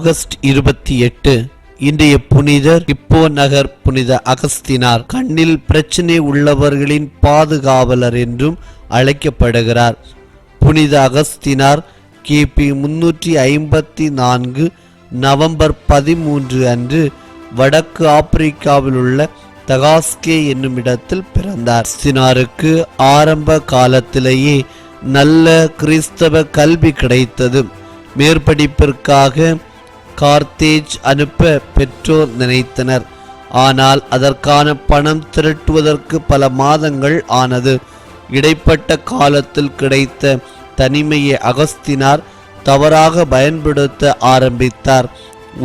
August இருபத்தி எட்டு இன்றைய புனிதர் இப்போ நகர் புனித அகஸ்தினார் கண்ணில் பிரச்சனை உள்ளவர்களின் பாதுகாவலர் என்றும் அழைக்கப்படுகிறார். புனித அகஸ்தினார் கிபி முன்னூற்றி ஐம்பத்தி நான்கு நவம்பர் பதிமூன்று அன்று வடக்கு ஆப்பிரிக்காவில் உள்ள தகாஸ்கே என்னும் இடத்தில் பிறந்தார். சினாருக்கு ஆரம்ப காலத்திலேயே நல்ல கிறிஸ்தவ கல்வி கிடைத்தது. மேற்படிப்பிற்காக கார்த்தேஜ் அனுப்ப பெற்றோர் நினைத்தனர். ஆனால் அதற்கான பணம் திரட்டுவதற்கு பல மாதங்கள் ஆனது. இடைப்பட்ட காலத்தில் கிடைத்த தனிமையை அகஸ்தினார் தவறாக பயன்படுத்த ஆரம்பித்தார்.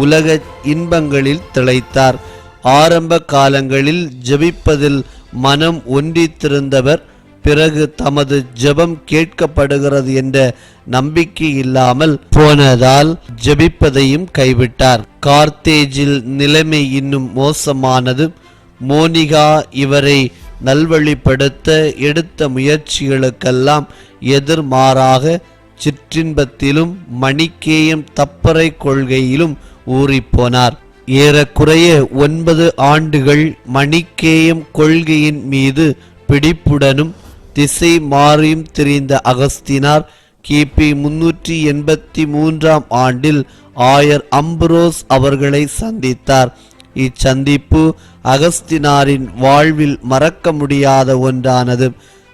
உலக இன்பங்களில் திளைத்தார். ஆரம்ப காலங்களில் ஜெபிப்பதில் மனம் ஒன்றித்திருந்தவர் பிறகு தமது ஜெபம் கேட்கப்படுகிறது என்ற நம்பிக்கை இல்லாமல் போனதால் ஜெபிப்பதையும் கைவிட்டார். கார்த்தேஜில் நிலைமை இன்னும் மோசமானது. மோனிகா இவரை நல்வழிப்படுத்த எடுத்த முயற்சிகளுக்கெல்லாம் எதிர்மாறாக சிற்றின்பத்திலும் மணிக்கேயம் தப்பறை கொள்கையிலும் ஊறிப்போனார். ஏறக்குறைய ஒன்பது ஆண்டுகள் மணிக்கேயம் கொள்கையின் மீது பிடிப்புடனும் திசை மாறியும் திரிந்த அகஸ்தினார் கிபி முன்னூற்றி எண்பத்தி மூன்றாம் ஆண்டில் ஆயர் அம்புரோஸ் அவர்களை சந்தித்தார். இச்சந்திப்பு அகஸ்தினாரின் வாழ்வில் மறக்க முடியாத ஒன்றானது.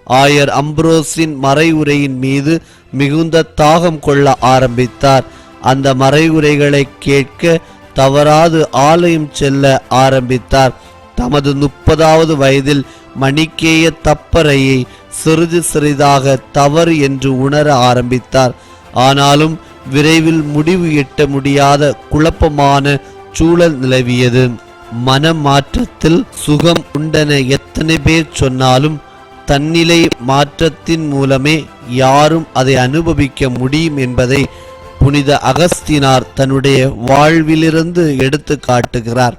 ஆயர் அம்ப்ரோஸின் மறைவுரையின் மீது மிகுந்த தாகம் கொள்ள ஆரம்பித்தார். அந்த மறைவுரைகளை கேட்க தவறாது ஆலயம் செல்ல ஆரம்பித்தார். தமது முப்பதாவது வயதில் மணிக்கேய தப்பறையை சிறிது சிறிதாக தவறு என்று உணர ஆரம்பித்தார். ஆனாலும் விரைவில் முடிவு எட்ட முடியாத குழப்பமான சூழல் நிலவியது. மனமாற்றத்தில் சுகம் உண்டென எத்தனை பேர் சொன்னாலும் தன்னிலை மாற்றத்தின் மூலமே யாரும் அதை அனுபவிக்க முடியும் என்பதை புனித அகஸ்தினார் தன்னுடைய வாழ்விலிருந்து எடுத்து காட்டுகிறார்